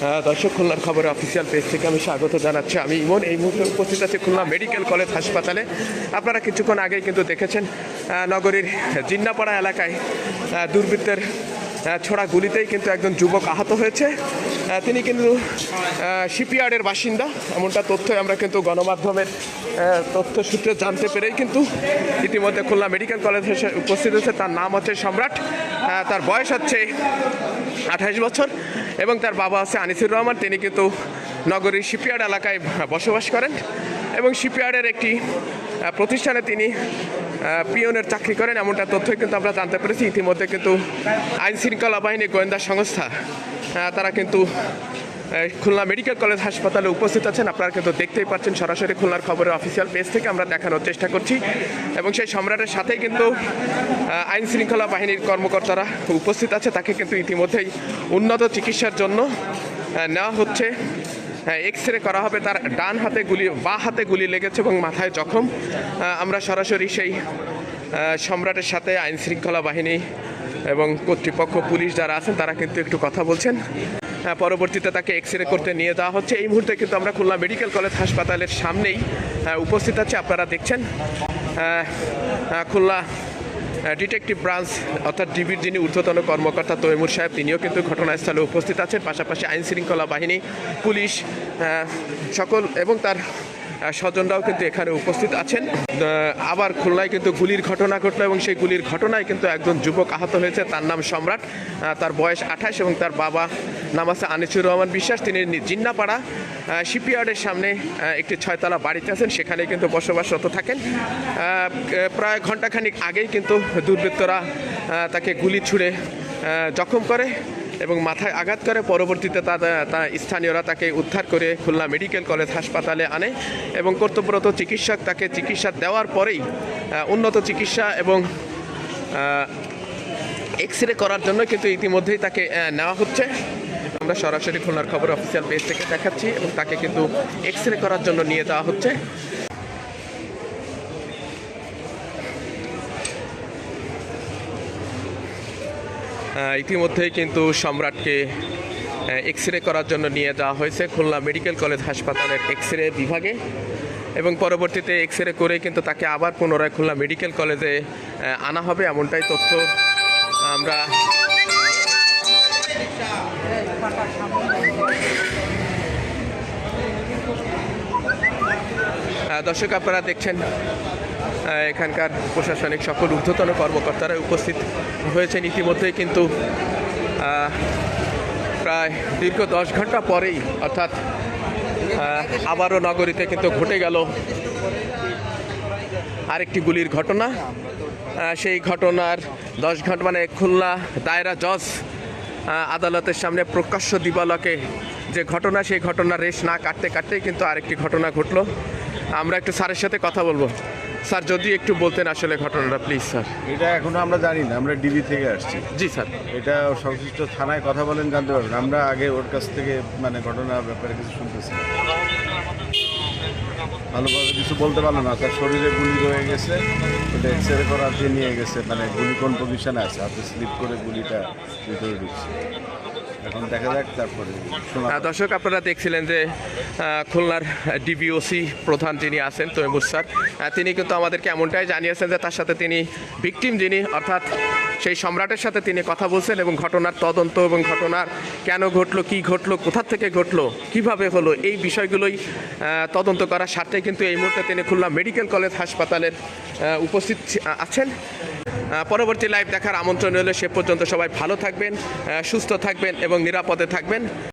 দর্শক, খুলনার খবরে অফিসিয়াল পেজ থেকে আমি স্বাগত জানাচ্ছি। আমি ইমন, এই মুহূর্তে উপস্থিত আছি খুলনা মেডিকেল কলেজ হাসপাতালে। আপনারা কিছুক্ষণ আগেই কিন্তু দেখেছেন নগরীর জিন্নাপাড়া এলাকায় দুর্বৃত্তের ছোড়া গুলিতেই কিন্তু একজন যুবক আহত হয়েছে। তিনি কিন্তু শিপইয়ার্ডের বাসিন্দা। এমনটা তথ্যই আমরা কিন্তু গণমাধ্যমের তথ্য সূত্রে জানতে পেরেই কিন্তু ইতিমধ্যে খুলনা মেডিকেল কলেজ উপস্থিত হয়েছে। তার নাম হচ্ছে সম্রাট তার বয়স হচ্ছে আঠাইশ বছর। এবং তার বাবা আছে আনিসুর রহমান। তিনি কিন্তু নগরীর শিপিয়ার্ড এলাকায় বসবাস করেন এবং শিপইয়ার্ডের একটি প্রতিষ্ঠানে তিনি পিয়নের চাকরি করেন এমনটা তথ্যই কিন্তু আমরা জানতে পেরেছি। ইতিমধ্যে কিন্তু আইন শৃঙ্খলা বাহিনী গোয়েন্দা সংস্থা তারা কিন্তু খুলনা মেডিকেল কলেজ হাসপাতালে উপস্থিত আছেন। আপনারা কিন্তু দেখতেই পাচ্ছেন সরাসরি খুলনার খবরের অফিসিয়াল পেজ থেকে আমরা দেখানোর চেষ্টা করছি। এবং সেই সম্রাটের সাথেই কিন্তু আইন শৃঙ্খলা বাহিনীর কর্মকর্তারা উপস্থিত আছে। তাকে কিন্তু ইতিমধ্যেই উন্নত চিকিৎসার জন্য নেওয়া হচ্ছে। এক্স রে করা হবে তার ডান হাতে গুলি, বা হাতে গুলি লেগেছে এবং মাথায় জখম। আমরা সরাসরি সেই সম্রাটের সাথে আইন শৃঙ্খলা বাহিনী এবং কর্তৃপক্ষ, পুলিশ যারা আছেন, তারা কিন্তু একটু কথা বলছেন। পরবর্তীতে তাকে এক্স রে করতে নিয়ে যাওয়া হচ্ছে। এই মুহূর্তে কিন্তু আমরা খুলনা মেডিকেল কলেজ হাসপাতালের সামনেই উপস্থিত আছি। আপনারা দেখছেন আহ, খুলনা ডিটেকটিভ ব্রাঞ্চ অর্থাৎ ডিবির যিনি ঊর্ধ্বতন কর্মকর্তা তৈমুর সাহেব তিনিও কিন্তু ঘটনাস্থলে উপস্থিত আছেন। পাশাপাশি আইন শৃঙ্খলা বাহিনী পুলিশ সকল এবং তার স্বজনরাও কিন্তু এখানে উপস্থিত আছেন। আবার খুলনায় কিন্তু গুলির ঘটনা ঘটলো এবং সেই গুলির ঘটনায় কিন্তু একজন যুবক আহত হয়েছে। তার নাম সম্রাট। তার বয়স আঠাশ এবং তার বাবা নাম আছে আনিসুর রহমান বিশ্বাস। তিনি জিন্নাপাড়া শিপইয়ার্ডের সামনে একটি ছয়তলা বাড়িতে আছেন। সেখানে কিন্তু বসবাসরত থাকেন। প্রায় ঘন্টাখানিক আগেই কিন্তু দুর্বৃত্তরা তাকে গুলি ছুড়ে জখম করে। এবং মাথায় আঘাত করে পরবর্তীতে তা স্থানীয়রা তাকে উদ্ধার করে খুলনা মেডিকেল কলেজ হাসপাতালে আনে এবং কর্তব্যরত চিকিৎসক তাকে চিকিৎসা দেওয়ার পরেই উন্নত চিকিৎসা এবং এক্স রে করার জন্য কিন্তু ইতিমধ্যেই তাকে নেওয়া হচ্ছে। আমরা সরাসরি খুলনার খবর অফিসিয়াল পেজ থেকে দেখাচ্ছি এবং তাকে কিন্তু এক্স রে করার জন্য নিয়ে যাওয়া হচ্ছে। ইতিমধ্যেই কিন্তু সম্রাটকে এক্স রে করার জন্য নিয়ে যাওয়া হয়েছে খুলনা মেডিকেল কলেজ হাসপাতালের এক্স রে বিভাগে। এবং পরবর্তীতে এক্স রে করে কিন্তু তাকে আবার পুনরায় খুলনা মেডিকেল কলেজে আনা হবে এমনটাই তথ্য আমরা দর্শক আপনারা দেখছেন এখানকার প্রশাসনিক সকল ঊর্ধ্বতন কর্মকর্তারা উপস্থিত হয়েছেন ইতিমধ্যেই কিন্তু প্রায় দীর্ঘ দশ ঘণ্টা পরেই, অর্থাৎ আবারও নগরীতে কিন্তু ঘটে গেল আরেকটি গুলির ঘটনা। সেই ঘটনার দশ ঘণ্টা মানে খুলনা দায়রা জজ আদালতের সামনে প্রকাশ্য দিবালকে যে ঘটনা, সেই ঘটনার রেশ না কাটতে কাটতেই কিন্তু আরেকটি ঘটনা ঘটলো। আমরা একটু স্যারের সাথে কথা বলব। স্যার যদি একটু বলতেন আসলে ঘটনাটা প্লিজ স্যার। এটা এখনও আমরা জানি না আমরা ডিবি থেকে আসছি। জি স্যার। এটা সংশ্লিষ্ট থানায় কথা বলেন জানতে পারবেন। আমরা আগে ওর কাছ থেকে মানে ঘটনার ব্যাপারে কিছু শুনতেছি। ভালোভাবে কিছু বলতে পারল না। তার শরীরে গুলি রয়ে গেছে ওটা এক্সরে করার দিয়ে নিয়ে গেছে মানে গুলি কোন পজিশনে আছে? হাতে স্লিপ করে গুলিটা ভিতরে ঢুকছে। এখন দেখা যাক তারপরে শোনা দর্শক আপনারা দেখছিলেন যে খুলনার ডিবিওসি প্রধান যিনি আছেন তৈমুর স্যার। তিনি কিন্তু আমাদেরকে এমনটাই জানিয়েছেন যে তার সাথে তিনি ভিকটিম যিনি অর্থাৎ সেই সম্রাটের সাথে তিনি কথা বলছেন এবং ঘটনার তদন্ত এবং ঘটনার কেন ঘটলো, কি ঘটলো, কোথা থেকে ঘটলো, কীভাবে হলো, এই বিষয়গুলোই তদন্ত করার স্বার্থে কিন্তু এই মুহূর্তে তিনি খুলনা মেডিকেল কলেজ হাসপাতালের উপস্থিত আছেন। পরবর্তী লাইভ দেখার আমন্ত্রণ হলে সে পর্যন্ত সবাই ভালো থাকবেন সুস্থ থাকবেন এবং নিরাপদে থাকবেন।